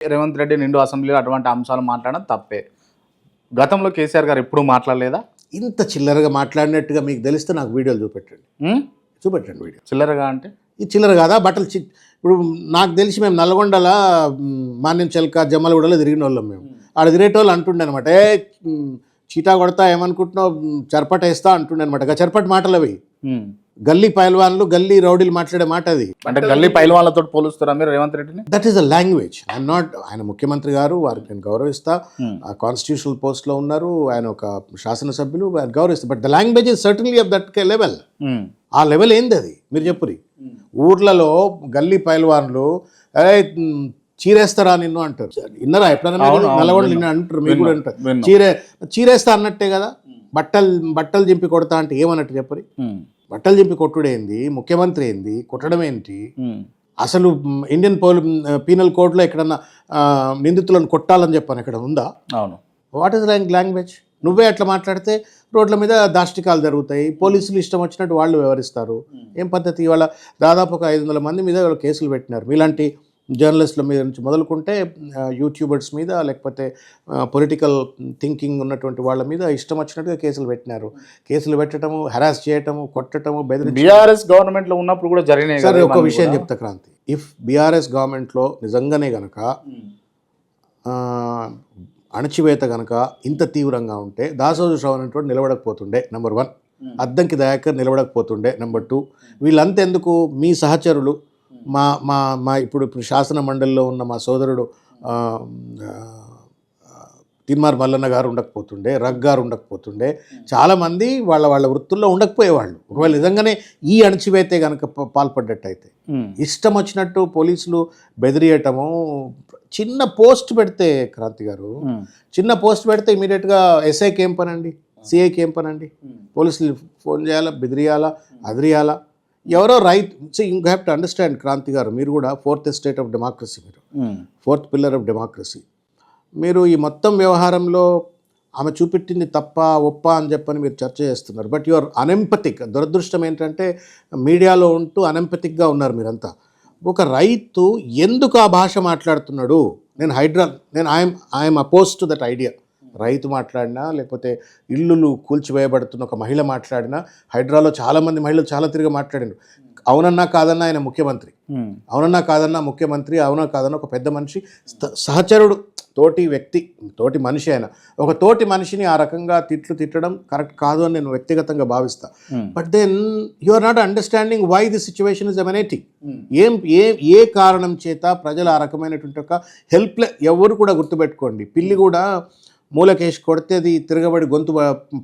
రేవంత్ రెడ్డి నిండు అసెంబ్లీలో అటువంటి అంశాలు మాట్లాడడం తప్పే. గతంలో కేసీఆర్ గారు ఎప్పుడు మాట్లాడలేదా? ఇంత చిల్లరగా మాట్లాడినట్టుగా మీకు తెలిస్తే నాకు వీడియోలు చూపెట్టండి? చూపెట్టండి వీడియో. చిల్లరగా అంటే? ఈ చిల్లర కాదా? బట్టలు చి ఇప్పుడు నాకు తెలిసి మేము నల్గొండల మాన్యం చెలక జమ్మలగూడలో తిరిగిన వాళ్ళం మేము ఆడ తిరిగేటోళ్ళు అంటుండే అనమాట ఏ చీటా కొడతా ఏమనుకుంటున్నావు? చరపట వేస్తా అంటుండే అనమాట చరపటి మాటలు అవి. గల్లీ పైల్వాన్లు గల్లీ రౌడీలు మాట్లాడే మాట అది. అంటే గల్లీ పైల్వాన్లతో పోలుస్తారా మీరు రేవంత్ రెడ్డిని? That is the language I'm not ఆయన ముఖ్యమంత్రి గారు వారికి నేను గౌరవిస్తా. Hmm. ఆ కాన్స్టిట్యూషనల్ పోస్ట్లో ఉన్నారు ఆయన ఒక శాసనసభ్యులు గౌరవిస్తా. But the language is certainly of that level. ఆ లెవెల్ ఏంది అది? మీరు చెప్పురి. ఊర్లలో గల్లీ పైల్వాన్లు చీరేస్తారా నిన్ను అంటారు. విన్నరా? ఎప్పుడైనా మీరు? నిన్ను అంటారు మీకు కూడా అంటారు. చీరే చీరేస్తా అన్నట్టే కదా? బట్టలు బట్టలు చింపి కొడతా అంటే ఏమన్నట్టు చెప్పరి. బట్టలు చింపి కొట్టుడేంది ముఖ్యమంత్రి ఏంది కొట్టడం ఏంటి. అసలు ఇండియన్ పోల్ పీనల్ కోడ్లో ఎక్కడన్నా నిందితులను కొట్టాలని చెప్పాను ఎక్కడ ఉందా? అవును. వాట్ ఇస్ లాంగ్ లాంగ్వేజ్ నువ్వే అట్లా మాట్లాడితే రోడ్ల మీద దాష్టికాలు జరుగుతాయి పోలీసులు ఇష్టం వచ్చినట్టు వాళ్ళు వ్యవహరిస్తారు. ఏం పద్ధతి? ఇవాళ దాదాపు ఒక ఐదు వందల మంది మీద కేసులు పెట్టినారు. మీలాంటి జర్నలిస్టుల మీద నుంచి మొదలుకుంటే యూట్యూబర్స్ మీద లేకపోతే పొలిటికల్ థింకింగ్ ఉన్నటువంటి వాళ్ళ మీద ఇష్టం వచ్చినట్టుగా కేసులు పెట్టినారు. కేసులు పెట్టడము హెరాస్ చేయటము కొట్టడము బెదిరించడం బీఆర్ఎస్ గవర్నమెంట్లో ఉన్నప్పుడు కూడా జరిగినాయి సరే ఒక విషయం. చెప్తా క్రాంతి. ఇఫ్ బీఆర్ఎస్ గవర్నమెంట్లో నిజంగానే గనక ఆ, అణచివేత గనక ఇంత తీవ్రంగా ఉంటే దాసోజు శ్రవణ్ అనేటువంటి నిలబడకపోతుండే నెంబర్ వన్ అద్దంకి దయాకర్ నిలబడకపోతుండే నెంబర్ టూ వీళ్ళంతా ఎందుకు మీ సహచరులు మా మా మా ఇప్పుడు ఇప్పుడు శాసన మండలిలో ఉన్న మా సోదరుడు తిన్మార్ మల్లన్న గారు ఉండకపోతుండే రగ్ గారు ఉండకపోతుండే. చాలామంది వాళ్ళ వాళ్ళ వృత్తుల్లో ఉండకపోయేవాళ్ళు. ఒకవేళ నిజంగానే ఈ అణచివేతే కనుక పాల్పడ్డట్టయితే. ఇష్టం వచ్చినట్టు పోలీసులు బెదిరియటము చిన్న పోస్ట్ పెడితే క్రాంతి గారు. చిన్న పోస్ట్ పెడితే ఇమీడియట్గా ఎస్ఐకి ఏం పనండి? సిఐకి ఏం పనండి? పోలీసులు ఫోన్ చేయాలా? బెదిరియాలా? అదిరియాలా? ఎవరో right so you have to understand Kranthi garu మీరు కూడా ఫోర్త్ స్టేట్ ఆఫ్ డెమోక్రసీ మీరు. ఫోర్త్ పిల్లర్ ఆఫ్ డెమోక్రసీ మీరు ఈ మొత్తం వ్యవహారంలో ఆమె చూపెట్టింది తప్ప ఒప్ప అని చెప్పని మీరు చర్చ చేస్తున్నారు. బట్ యువర్ అనెంపతిక్ దురదృష్టం ఏంటంటే మీడియాలో ఉంటూ అనెంపతిక్గా ఉన్నారు మీరంతా. ఒక రైతు ఎందుకు ఆ భాష మాట్లాడుతున్నాడు? నేను హైడ్రా నేను I'm I'm oppose to that idea రైతు మాట్లాడినా లేకపోతే ఇల్లులు కూల్చివేయబడుతున్న ఒక మహిళ మాట్లాడినా హైడ్రాలో చాలామంది మహిళలు చాలా తిరిగి మాట్లాడారు అవునన్నా కాదన్నా ఆయన ముఖ్యమంత్రి. అవునన్నా కాదన్నా ముఖ్యమంత్రి అవునా కాదన్నా ఒక పెద్ద మనిషి సహచరుడు తోటి వ్యక్తి తోటి మనిషి ఆయన. ఒక తోటి మనిషిని ఆ రకంగా తిట్లు తిట్టడం కరెక్ట్ కాదు అని నేను వ్యక్తిగతంగా భావిస్తా. But then you are not understanding why the situation is emanating. ఏం ఏ ఏ కారణం చేత ప్రజలు ఆ రకమైనటువంటి ఒక హెల్ప్లె ఎవరు కూడా గుర్తుపెట్టుకోండి. పిల్లి కూడా మూలకేసి కొడితే అది తిరగబడి గొంతు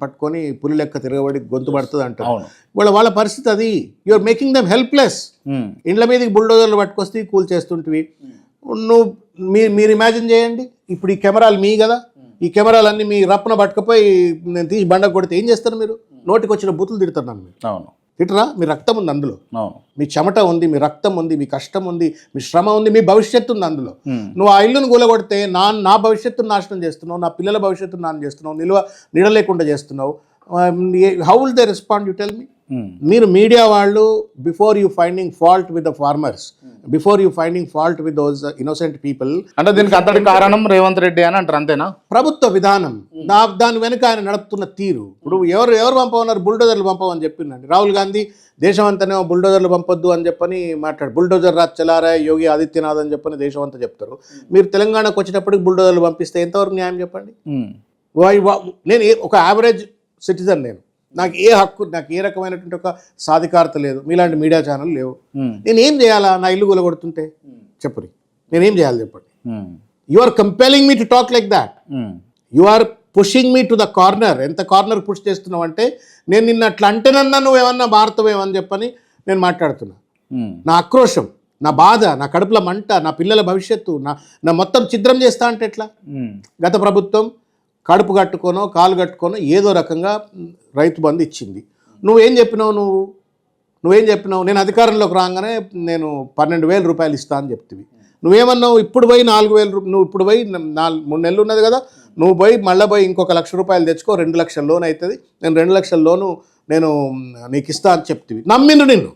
పట్టుకొని పులి లెక్క తిరగబడి గొంతు పడుతుంది అంటారు. వాళ్ళ వాళ్ళ పరిస్థితి అది. You are making them helpless. ఇండ్ల మీదకి బుల్డోజర్లు పట్టుకొస్తే కూల్ చేస్తుంటివి. నువ్వు మీరు మీరు ఇమాజిన్ చేయండి. ఇప్పుడు ఈ కెమెరాలు మీ కదా. ఈ కెమెరాలన్నీ మీ రప్పున పట్టుకపోయి నేను తీసి బండ కొడితే ఏం చేస్తారు మీరు? నోటికి వచ్చిన బూతులు తిడతారు నన్ను మీరు. అవును. తిట్టరా మీ రక్తం ఉంది అందులో. మీ చెమట ఉంది మీ రక్తం ఉంది మీ కష్టం ఉంది మీ శ్రమ ఉంది మీ భవిష్యత్తు ఉంది అందులో. నువ్వు ఆ ఇల్లును కూలగొడితే నా నా భవిష్యత్తును నాశనం చేస్తున్నావు నా పిల్లల భవిష్యత్తును నాశనం చేస్తున్నావు నిల్వ నీడ లేకుండా చేస్తున్నావు. How will they respond you tell me. మీరు మీడియా వాళ్ళు before you finding fault with the farmers before you finding fault with those innocent people అంటే దీనికి అంతటి కారణం రేవంత్ రెడ్డి అని అంటారు అంతేనా? ప్రభుత్వ విధానం. నా దాని వెనుక ఆయన నడుపుతున్న తీరు. ఇప్పుడు ఎవరు ఎవరు పంపమన్నారు? బుల్డోజర్లు పంపమని చెప్పిందండి రాహుల్ గాంధీ దేశం అంతానే బుల్డోజర్లు పంపొద్దు అని చెప్పని మాట్లాడు. బుల్డోజర్ రాజ్ చలారా యోగి ఆదిత్యనాథ్ అని చెప్పని దేశం అంతా చెప్తారు మీరు తెలంగాణకు వచ్చేటప్పటికి బుల్డోజర్లు పంపిస్తే ఎంతవరకు న్యాయం చెప్పండి? నేను ఒక యావరేజ్ సిటిజన్ నేను. నాకు ఏ హక్కు నాకు ఏ రకమైనటువంటి ఒక సాధికారత లేదు. మీలాంటి మీడియా ఛానల్ లేవు. నేను ఏం చేయాలా? నా ఇల్లు కూలగొడుతుంటే చెప్పురి. నేనేం చేయాలి చెప్పండి. You are compelling me to talk like that. You are pushing me to the corner ఎంత కార్నర్ పుష్ చేస్తున్నావు అంటే నేను నిన్న అట్లా అంటేనన్నా నువ్వు ఏమన్నా మారుతావేమని చెప్పని నేను మాట్లాడుతున్నా. నా ఆక్రోశం నా బాధ నా కడుపుల మంట నా పిల్లల భవిష్యత్తు నా నా మొత్తం ఛిద్రం చేస్తా అంటే ఎట్లా. గత ప్రభుత్వం కడుపు కట్టుకోనో కాలు కట్టుకోనో ఏదో రకంగా రైతు బంధు ఇచ్చింది. నువ్వేం చెప్పినావు నువ్వు? నువ్వేం చెప్పినావు? నేను అధికారంలోకి రాగానే నేను పన్నెండు వేల రూపాయలు ఇస్తా అని చెప్తివి. నువ్వేమన్నావు? ఇప్పుడు పోయి నాలుగు వేలు నువ్వు ఇప్పుడు పోయి నాలుగు మూడు నెలలు ఉన్నది కదా నువ్వు పోయి మళ్ళీ పోయి ఇంకొక లక్ష రూపాయలు తెచ్చుకో రెండు లక్షల లోన్ అవుతుంది నేను రెండు లక్షల లోను నేను నీకు ఇస్తా అని చెప్తివి. నమ్మిండు నిన్ను.